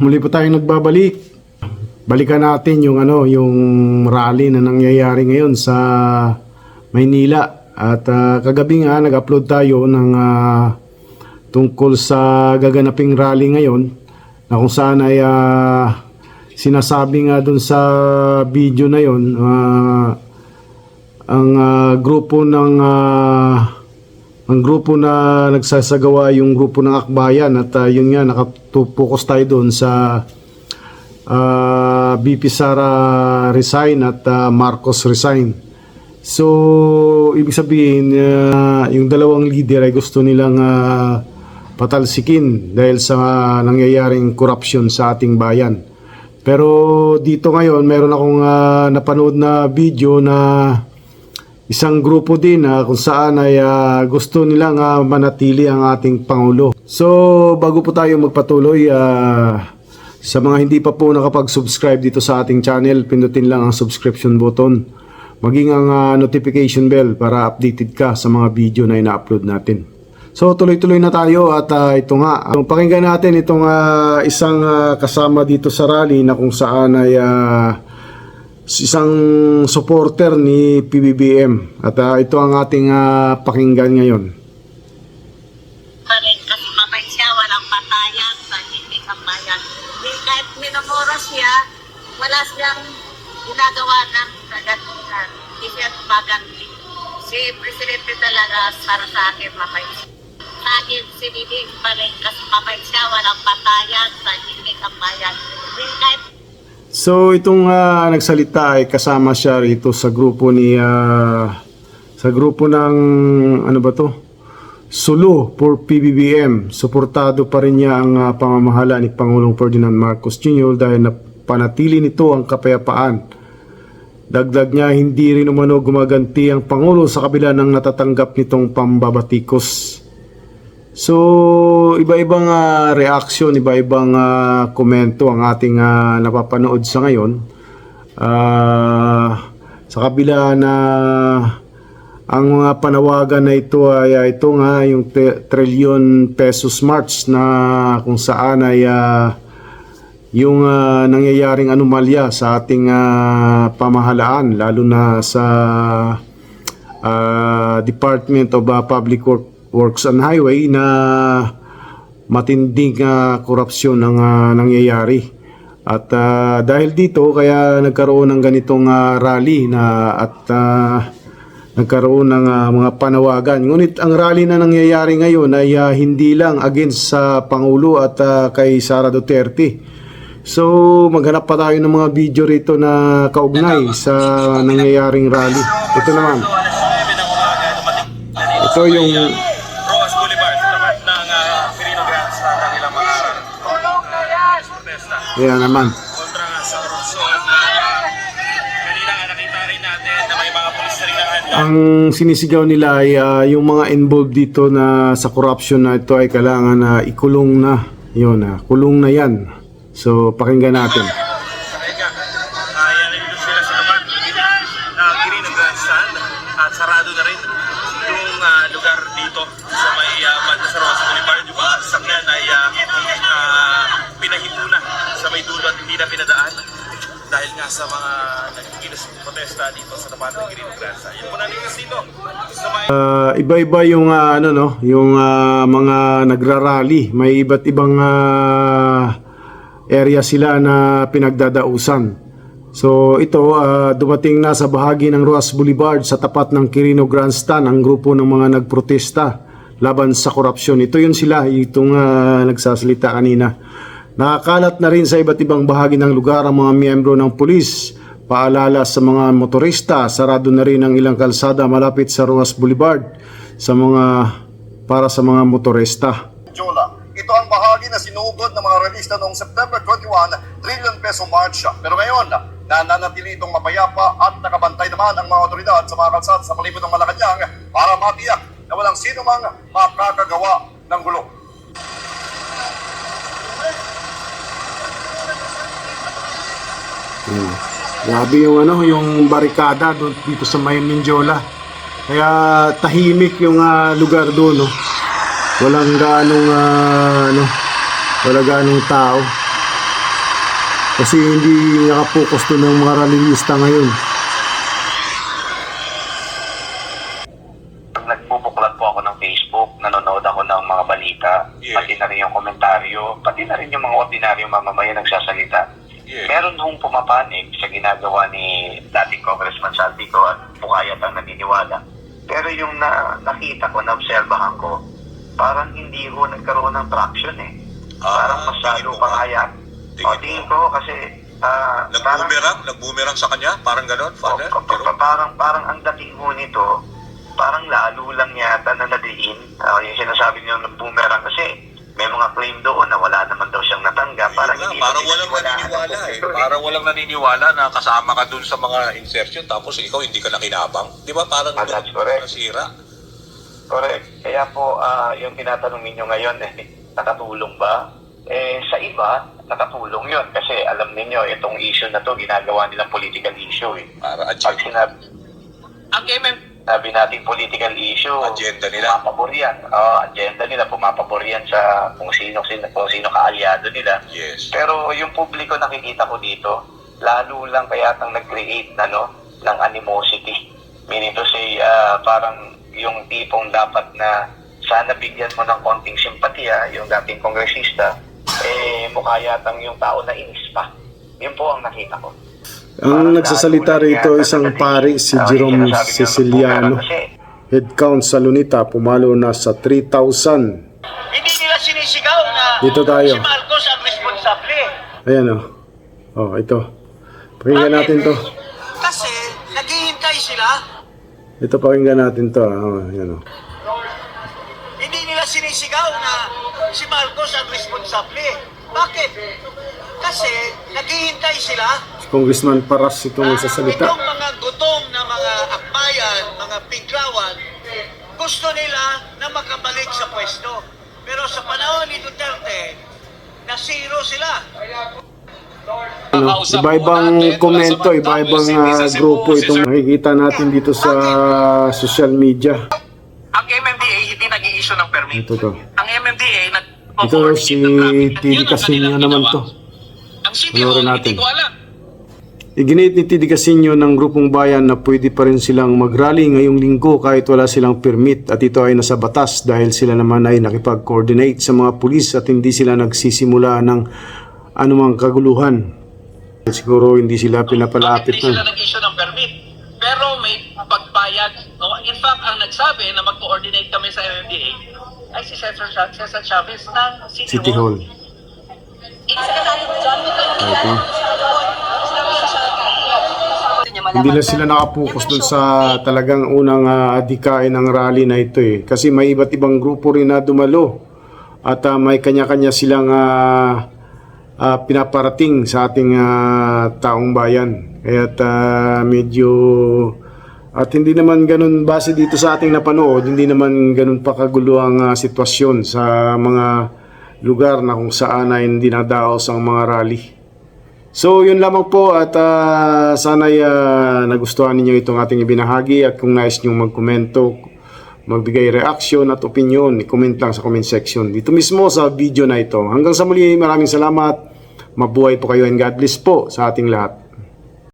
muli po tayong nagbabalik. Balikan natin yung ano, yung rally na nangyayari ngayon sa Maynila. At ah, kagabi nga nag-upload tayo ng ah, tungkol sa gaganaping rally ngayon na kung saan ay ah, sinasabi nga dun sa video na yon ah, ang ah, grupo ng ah, ang grupo na nagsasagawa yung grupo ng Akbayan at ah, yun nga nakatupokus tayo doon sa ah, BP Sara resign at ah, Marcos resign. So ibig sabihin ah, yung dalawang leader ay gusto nilang ah, patalsikin dahil sa nangyayaring korupsyon sa ating bayan. Pero dito ngayon meron akong ah, napanood na video na isang grupo din na kung saan ay ah, gusto nilang ah, manatili ang ating Pangulo. So bago po tayo magpatuloy, ah, sa mga hindi pa po nakapag-subscribe dito sa ating channel, pindutin lang ang subscription button. Maging ang ah, notification bell para updated ka sa mga video na ina-upload natin. So tuloy-tuloy na tayo at ah, ito nga, uh, pakinggan natin itong ah, isang ah, kasama dito sa rally na kung saan ay ah, isang supporter ni PBBM at ah, ito ang ating ah, pakinggan ngayon. pa rin kasi mabait siya, walang patayan sa hindi kambayan. Di, kahit minumura siya, wala siyang ginagawa ng kagatuhan. Hindi siya maganti. Si Presidente talaga para sa akin mabait siya. Sa akin, si Bibi pa rin kasi mabait siya, walang patayan sa hindi kambayan. Di, kahit So itong ah, nagsalita ay kasama siya rito sa grupo ni ah, sa grupo ng ano ba to? Sulu for PBBM. Suportado pa rin niya ang ah, pamamahala ni Pangulong Ferdinand Marcos Jr. dahil napanatili nito ang kapayapaan. Dagdag niya hindi rin umano gumaganti ang Pangulo sa kabila ng natatanggap nitong pambabatikos. So, iba-ibang ah, reaction, iba-ibang ah, komento ang ating ah, napapanood sa ngayon. Ah, sa kabila na ang mga panawagan na ito ay ah, ito nga yung trillion pesos march na kung saan ay ah, yung ah, nangyayaring anomalya sa ating ah, pamahalaan lalo na sa ah, Department of ah, Public Work- Works and Highway na matinding ah, korupsyon ang ah, nangyayari. At ah, dahil dito kaya nagkaroon ng ganitong ah, rally na at ah, nagkaroon ng ah, mga panawagan. Ngunit ang rally na nangyayari ngayon ay ah, hindi lang against sa Pangulo at ah, kay Sara Duterte. So maghanap pa tayo ng mga video rito na kaugnay sa nangyayaring rally. Ito naman. Ito yung Ayan naman. kontra nga sa korupsyon. Kanina nga nakita rin natin na may mga pulis na rin ang handa. Ang sinisigaw nila ay ah, yung mga involved dito na sa corruption na ito ay kailangan na ikulong na. Yun na, kulong na yan. So pakinggan natin. Ah, iba-iba yung ah, ano no, yung ah, mga nagrarally. May iba't ibang ah, area sila na pinagdadausan. So ito ah, dumating na sa bahagi ng Roas Boulevard sa tapat ng Quirino Grandstand ang grupo ng mga nagprotesta laban sa korupsyon. Ito yun sila, itong ah, nagsasalita kanina. Nakakalat na rin sa iba't ibang bahagi ng lugar ang mga miyembro ng pulis. Paalala sa mga motorista, sarado na rin ang ilang kalsada malapit sa Roas Boulevard sa mga para sa mga motorista. Jola. Ito ang bahagi na sinugod ng mga realista noong September 21, trillion peso march. Pero ngayon, nananatili itong mapayapa at nakabantay naman ang mga otoridad sa mga kalsada sa palibot ng Malacanang para matiyak na walang sino mang makakagawa ng gulo. Hmm. Grabe yung ano, yung barikada doon dito sa May Mindiola. Kaya tahimik yung ah, lugar doon, no. Walang ganong ah, ano, wala ganong tao. Kasi hindi nakapokus doon ng mga rallyista ngayon. Pag nagbubuklat po ako ng Facebook, nanonood ako ng mga balita, Yes. pati na rin yung komentaryo, pati na rin yung mga ordinaryong mamamayan nagsasalita. Meron hong pumapanig sa ginagawa ni dating Congressman Saldico at Bukayat ang naniniwala. Pero yung na, nakita ko, naobserbahan ko, parang hindi ho nagkaroon ng traction eh. Ah, parang masyado pang hayat. O, tingin ko kasi parang- Nag-boomerang? Nag-boomerang sa kanya? Parang ganon, Father? Pa- pa- pa- parang parang ang dating mo nito, parang lalo lang yata na nadiin. Ah, yung sinasabi niyo ng boomerang kasi may mga claim doon na wala naman daw natanggap. Parang hindi parang na walang wala naniniwala eh. Parang walang naniniwala na kasama ka dun sa mga insertion tapos ikaw hindi ka nakinabang. Di ba? Parang Ah, that's correct. nasira. Correct. Kaya po, ah, yung tinatanong ninyo ngayon, eh, nakatulong ba? Eh, sa iba, nakatulong yun. Kasi alam ninyo, itong issue na to, ginagawa nilang political issue eh. Para Pag agenda, sinabi, ang MM, sabi natin political issue, Agenda nila. Pumapabor yan. Oo, agenda nila, pumapabor yan sa kung sino, sino, kung sino kaalyado nila. yes. Pero yung publiko nakikita ko dito, lalo lang kaya tang nag-create na, no, ng animosity. Meaning to say, ah, parang yung tipong dapat na sana bigyan mo ng konting simpatiya yung dating kongresista, eh mukha yatang yung tao na inis pa. Yun po ang nakita ko. Ang nagsasalita rito isang pari si Jerome Siciliano. Head count sa Lunita pumalo na sa 3,000. Hindi nila sinisigaw na Dito tayo. si Marcos ang responsable. Ayan o. Oh. ito. Pakinggan natin to. Kasi naghihintay sila. Ito pakinggan natin to. ah. Oh, ayan o. Hindi nila sinisigaw na si Marcos ang responsable. Bakit? Kasi naghihintay sila. Si Congressman Paras itong na nagsasalita. Itong mga gutom na mga akbayan, mga piglawan, gusto nila na makabalik sa pwesto. Pero sa panahon ni Duterte, na zero sila. Ano, iba-ibang komento, iba-ibang ah, grupo itong nakikita natin dito sa social media. Ang MMDA hindi nag-i-issue ng permit. Ito to. Ang MMDA nag Ito si Titi Casino naman to. Ang natin. hindi ko alam. Iginit ni Titi Casino ng grupong bayan na pwede pa rin silang mag-rally ngayong linggo kahit wala silang permit at ito ay nasa batas dahil sila naman ay nakipag-coordinate sa mga pulis at hindi sila nagsisimula ng anumang kaguluhan. Siguro hindi sila pinapalapit Hindi sila na. nag-issue ng permit. Pero may pagpayag. No? In fact, ang nagsabi na mag-coordinate kami sa MMDA ay si Cesar, Cesar Chavez ng City, City Hall. Ito. Hindi na sila nakapokus dun sa talagang unang uh, adikain ng rally na ito eh. Kasi may iba't ibang grupo rin na dumalo. At ah, may kanya-kanya silang ah, ah, pinaparating sa ating ah, taong bayan. Kaya medyo... At hindi naman ganun, base dito sa ating napanood, hindi naman ganun pa kagulo ang ah, sitwasyon sa mga lugar na kung saan ay hindi nadaos ang mga rally. So, yun lamang po at uh, sana'y ah, nagustuhan ninyo itong ating ibinahagi at kung nais nyo magkomento, magbigay reaction at opinion, i-comment lang sa comment section dito mismo sa video na ito. Hanggang sa muli, maraming salamat. Mabuhay po kayo and God bless po sa ating lahat.